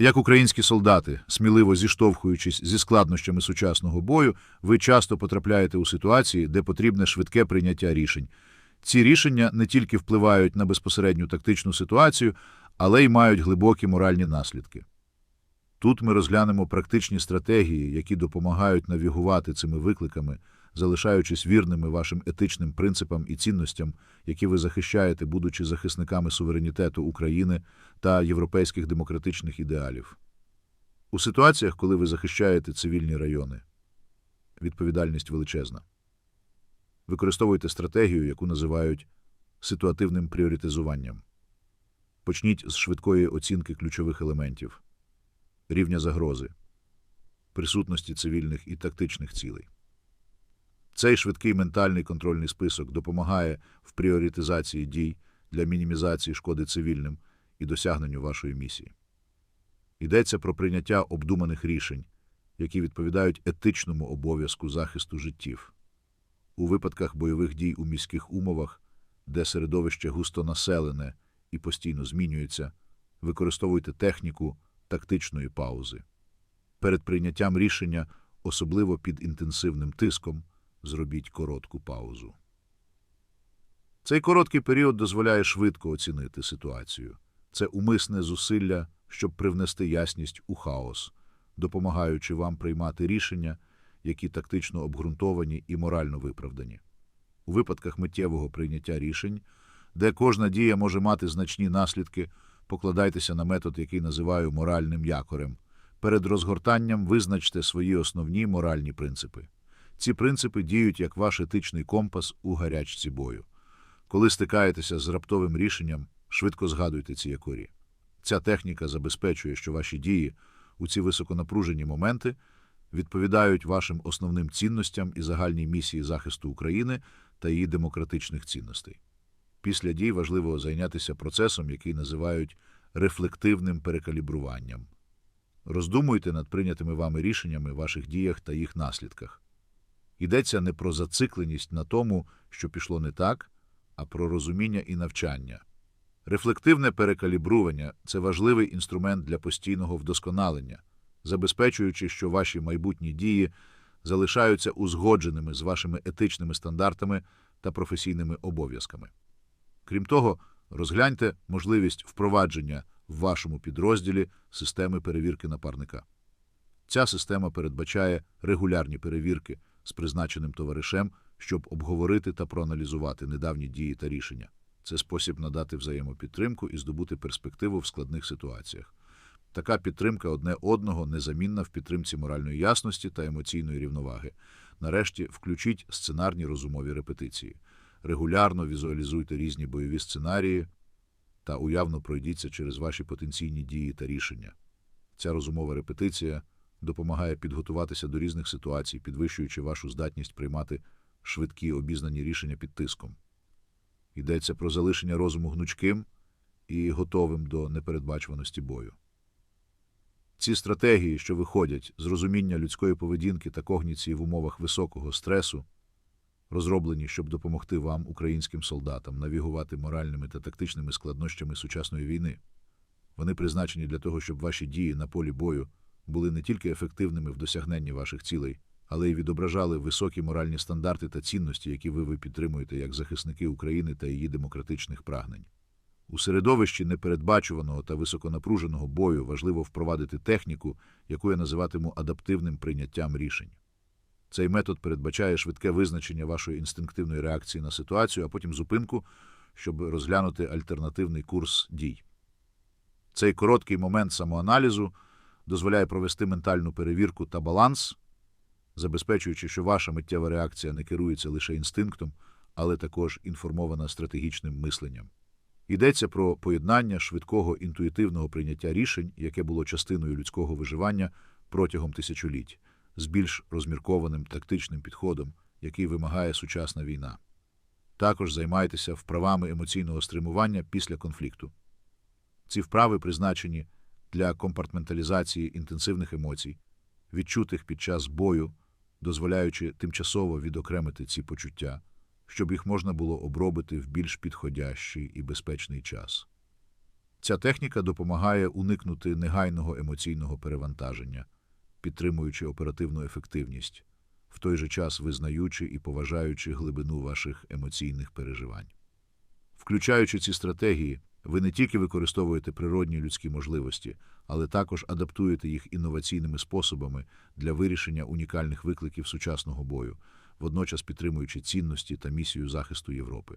Як українські солдати, сміливо зіштовхуючись зі складнощами сучасного бою, ви часто потрапляєте у ситуації, де потрібне швидке прийняття рішень. Ці рішення не тільки впливають на безпосередню тактичну ситуацію, але й мають глибокі моральні наслідки. Тут ми розглянемо практичні стратегії, які допомагають навігувати цими викликами, залишаючись вірними вашим етичним принципам і цінностям, які ви захищаєте, будучи захисниками суверенітету України та європейських демократичних ідеалів. У ситуаціях, коли ви захищаєте цивільні райони, відповідальність величезна. Використовуйте стратегію, яку називають ситуативним пріоритизуванням. Почніть з швидкої оцінки ключових елементів, рівня загрози, присутності цивільних і тактичних цілей. Цей швидкий ментальний контрольний список допомагає в пріоритизації дій для мінімізації шкоди цивільним і досягненню вашої місії. Йдеться про прийняття обдуманих рішень, які відповідають етичному обов'язку захисту життів. У випадках бойових дій у міських умовах, де середовище густонаселене і постійно змінюється, використовуйте техніку тактичної паузи. Перед прийняттям рішення, особливо під інтенсивним тиском, зробіть коротку паузу. Цей короткий період дозволяє швидко оцінити ситуацію. Це умисне зусилля, щоб привнести ясність у хаос, допомагаючи вам приймати рішення, які тактично обґрунтовані і морально виправдані. У випадках миттєвого прийняття рішень, де кожна дія може мати значні наслідки, покладайтеся на метод, який називаю моральним якорем. Перед розгортанням визначте свої основні моральні принципи. Ці принципи діють як ваш етичний компас у гарячці бою. Коли стикаєтеся з раптовим рішенням, швидко згадуйте ці якорі. Ця техніка забезпечує, що ваші дії у ці високонапружені моменти відповідають вашим основним цінностям і загальній місії захисту України та її демократичних цінностей. Після дій важливо зайнятися процесом, який називають рефлективним перекалібруванням. Роздумуйте над прийнятими вами рішеннями, ваших діях та їх наслідках. Йдеться не про зацикленість на тому, що пішло не так, а про розуміння і навчання. Рефлективне перекалібрування це важливий інструмент для постійного вдосконалення, забезпечуючи, що ваші майбутні дії залишаються узгодженими з вашими етичними стандартами та професійними обов'язками. Крім того, розгляньте можливість впровадження в вашому підрозділі системи перевірки напарника. Ця система передбачає регулярні перевірки з призначеним товаришем, щоб обговорити та проаналізувати недавні дії та рішення. Це спосіб надати взаємопідтримку і здобути перспективу в складних ситуаціях. Така підтримка одне одного незамінна в підтримці моральної ясності та емоційної рівноваги. Нарешті включіть сценарні розумові репетиції. Регулярно візуалізуйте різні бойові сценарії та уявно пройдіться через ваші потенційні дії та рішення. Ця розумова репетиція допомагає підготуватися до різних ситуацій, підвищуючи вашу здатність приймати швидкі обізнані рішення під тиском. Йдеться про залишення розуму гнучким і готовим до непередбачуваності бою. Ці стратегії, що виходять з розуміння людської поведінки та когніції в умовах високого стресу, розроблені, щоб допомогти вам, українським солдатам, навігувати моральними та тактичними складнощами сучасної війни. Вони призначені для того, щоб ваші дії на полі бою були не тільки ефективними в досягненні ваших цілей, але й відображали високі моральні стандарти та цінності, які ви, ви підтримуєте як захисники України та її демократичних прагнень. У середовищі непередбачуваного та високонапруженого бою важливо впровадити техніку, яку я називатиму адаптивним прийняттям рішень. Цей метод передбачає швидке визначення вашої інстинктивної реакції на ситуацію, а потім зупинку, щоб розглянути альтернативний курс дій. Цей короткий момент самоаналізу дозволяє провести ментальну перевірку та баланс, забезпечуючи, що ваша миттєва реакція не керується лише інстинктом, але також інформована стратегічним мисленням. Йдеться про поєднання швидкого інтуїтивного прийняття рішень, яке було частиною людського виживання протягом тисячоліть, з більш розміркованим тактичним підходом, який вимагає сучасна війна. Також займайтеся вправами емоційного стримування після конфлікту. Ці вправи призначені для компартменталізації інтенсивних емоцій, відчутих під час бою, дозволяючи тимчасово відокремити ці почуття, щоб їх можна було обробити в більш підходящий і безпечний час. Ця техніка допомагає уникнути негайного емоційного перевантаження, підтримуючи оперативну ефективність, в той же час визнаючи і поважаючи глибину ваших емоційних переживань. Включаючи ці стратегії, ви не тільки використовуєте природні людські можливості, але також адаптуєте їх інноваційними способами для вирішення унікальних викликів сучасного бою, водночас підтримуючи цінності та місію захисту Європи.